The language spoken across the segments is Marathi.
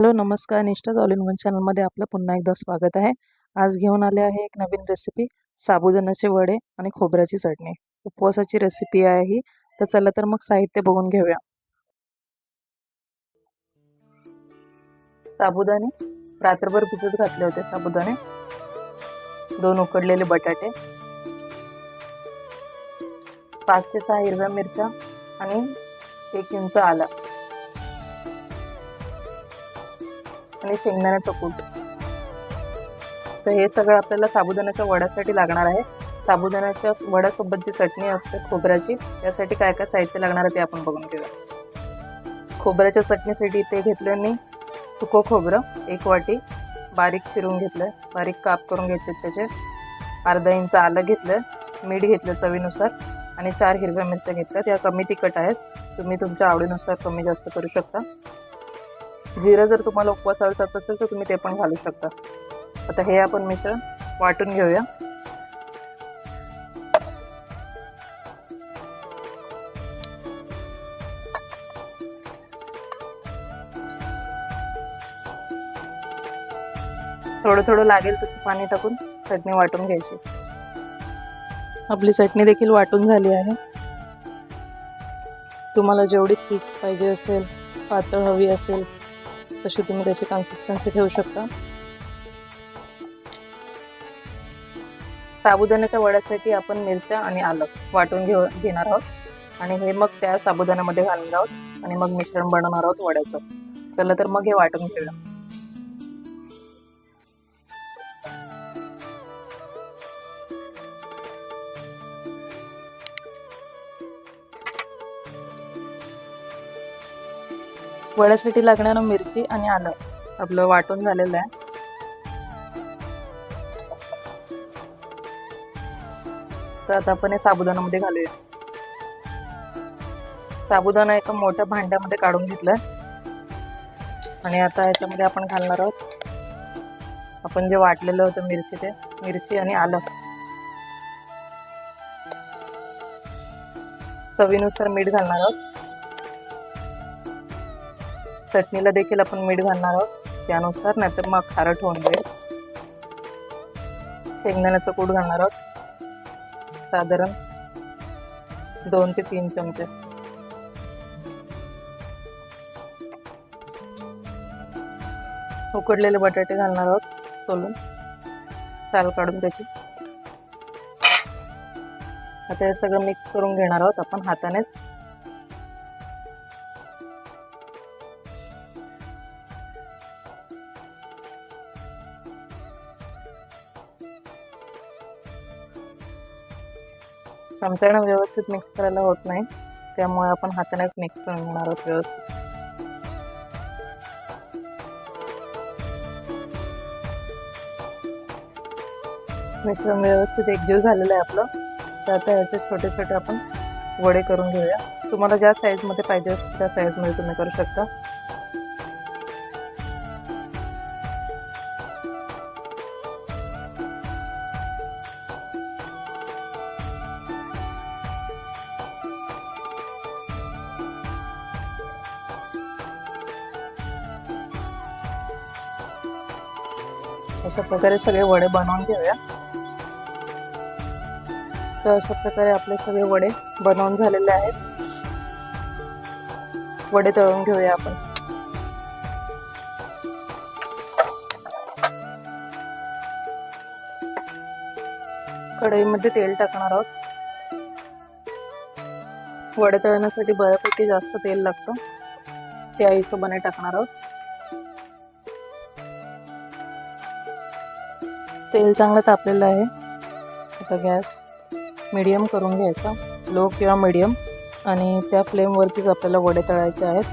हॅलो नमस्कार. निष्ठा ऑल इन वन चॅनलमध्ये आपलं पुन्हा एकदा स्वागत आहे. आज घेऊन आले आहे एक नवीन रेसिपी साबुदाण्याचे वडे आणि खोबऱ्याची चटणी. उपवासाची रेसिपी आहे ही. तर चला तर मग साहित्य बघून घेऊया. साबुदाणे रात्रभर भिजत घातले होते साबुदाणे. दोन उकडलेले बटाटे. पाच ते सहा हिरव्या मिरच्या आणि एक इंच आला. आणि शेंगदाण्याचं कूट तर हे सगळं आपल्याला साबुदाण्याच्या वड्यासाठी लागणार आहे. साबुदाण्याच्या वड्यासोबत जी चटणी असते खोबऱ्याची त्यासाठी काय काय साहित्य लागणार आहे ते आपण बघून घेऊया. खोबऱ्याच्या चटणीसाठी इथे घेतलं मी सुको खोबरं एक वाटी. बारीक चिरून घेतलं बारीक काप करून घेतले त्याचे. अर्धा इंच आलं घेतलं मीठ घेतलं चवीनुसार. आणि चार हिरव्या मिरच्या घेतल्या त्या कमी तिखट आहेत. तुम्ही तुमच्या आवडीनुसार कमी जास्त करू शकता. जिरं जर तुम्हाला उपवासाला जात असेल तर तुम्ही ते पण घालू शकता. आता हे आपण मिश्रण वाटून घेऊया. थोडं थोडं लागेल तसं पाणी टाकून चटणी वाटून घ्यायची. आपली चटणी देखील वाटून झाली आहे. तुम्हाला जेवढी थिक पाहिजे असेल पातळ हवी असेल तशी तुम्ही त्याची कन्सिस्टन्सी ठेवू शकता. साबुदाण्याच्या वड्यासाठी आपण मिरच्या आणि आलं वाटून घेऊ घेणार आहोत. आणि हे मग त्या साबुदाण्यामध्ये घालणार आहोत. आणि मग मिश्रण बनवणार आहोत वड्याचं. चला तर मग हे वाटून घेऊया. वड्यासाठी लागणारं मिरची आणि आलं. आपलं वाटून झालेलं आहे. तर आता आपण हे साबुदाणामध्ये घालूया. साबुदाणा एका मोठ्या भांड्यामध्ये काढून घेतलं. आणि आता याच्यामध्ये आपण घालणार आहोत. आपण जे वाटलेलं होतं मिरची ते मिरची आणि आलं. चवीनुसार मीठ घालणार आहोत. चटणीला देखील आपण मीठ घालणार आहोत. त्यानुसार नाहीतर मग खारट होऊन जाईल शेंगदाण्याचं कूट घालणार आहोत. साधारण दोन ते तीन चमचे. उकडलेले बटाटे घालणार आहोत सोलून. साल काढून त्याची. आता हे सगळं मिक्स करून घेणार आहोत आपण हातानेच. चमच्यानं व्यवस्थित मिक्स करायला होत नाही. त्यामुळे आपण हातानेच मिक्स करून घेणार आहोत व्यवस्थित. मिश्रण व्यवस्थित एकजीव झालेलं आहे आपलं. तर आता ह्याचे छोटे छोटे आपण वडे करून घेऊया. तुम्हाला ज्या साईजमध्ये पाहिजे असतील त्या साईजमध्ये तुम्ही करू शकता. अशा प्रकारे सगळे वडे बनवून घेऊया. तर अशा प्रकारे आपले सगळे वडे बनवून झालेले आहेत. वडे तळून घेऊया आपण. कढईमध्ये तेल टाकणार आहोत. वडे तळण्यासाठी बऱ्यापैकी जास्त तेल लागतं. त्या हिशोबाने टाकणार आहोत. तेल चांगलं तापलेलं आहे. आता गॅस मिडियम करून घ्यायचा. लो किंवा मिडियम आणि त्या फ्लेमवरतीच आपल्याला वडे तळायचे आहेत.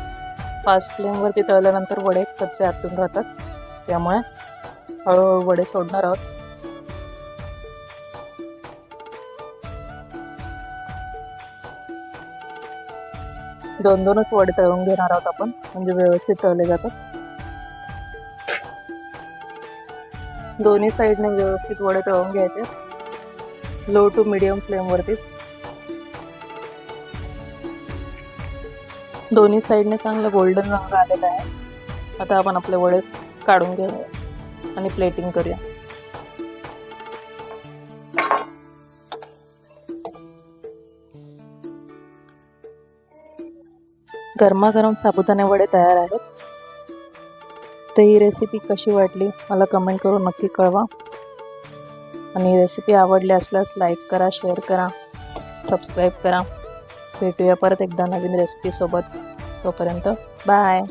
फास्ट फ्लेमवरती तळल्यानंतर वडे कच्चे आतून राहतात. त्यामुळे हळूहळू वडे सोडणार आहोत. दोन दोनच वडे तळून घेणार आहोत आपण. म्हणजे व्यवस्थित तळले जातात. दोन्ही साईडने व्यवस्थित वडे तळून घ्यायचे. लो टू मिडियम फ्लेमवरतीच दोन्ही साईडने चांगलं गोल्डन रंग आलेला आहे. आता आपण आपले वडे काढून घेऊया आणि प्लेटिंग करूया. गरमागरम साबुदाणे वडे तयार आहेत. तर ही रेसिपी कशी वाटली मला कमेंट करून नक्की कळवा. आणि रेसिपी आवडली असल्यास लाईक करा शेअर करा सबस्क्राईब करा. भेटूया परत एकदा नवीन रेसिपीसोबत तोपर्यंत बाय